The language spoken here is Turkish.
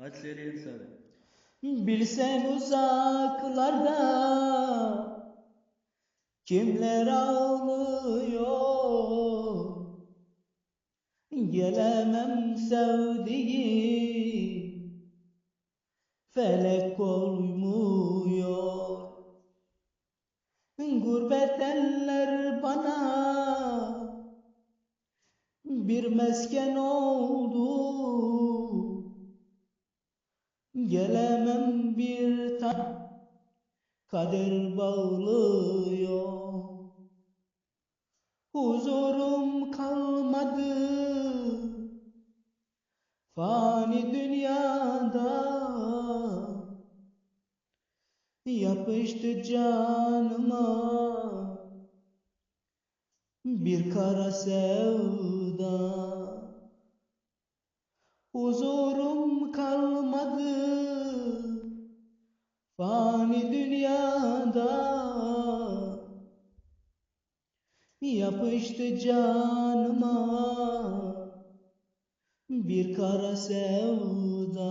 Hadi söyleyelim. Bilsen uzaklarda kimler ağlıyor? Gelemem sevdiğim felek koymuyor Gurbet eller bana bir mesken oldu Gelemem bir ta kader bağlıyor. Huzurum kalmadı fani dünyada Yapıştı canıma. Bir kara sevda Huzurum fani dünyada. Yapıştı canıma. Bir kara sevda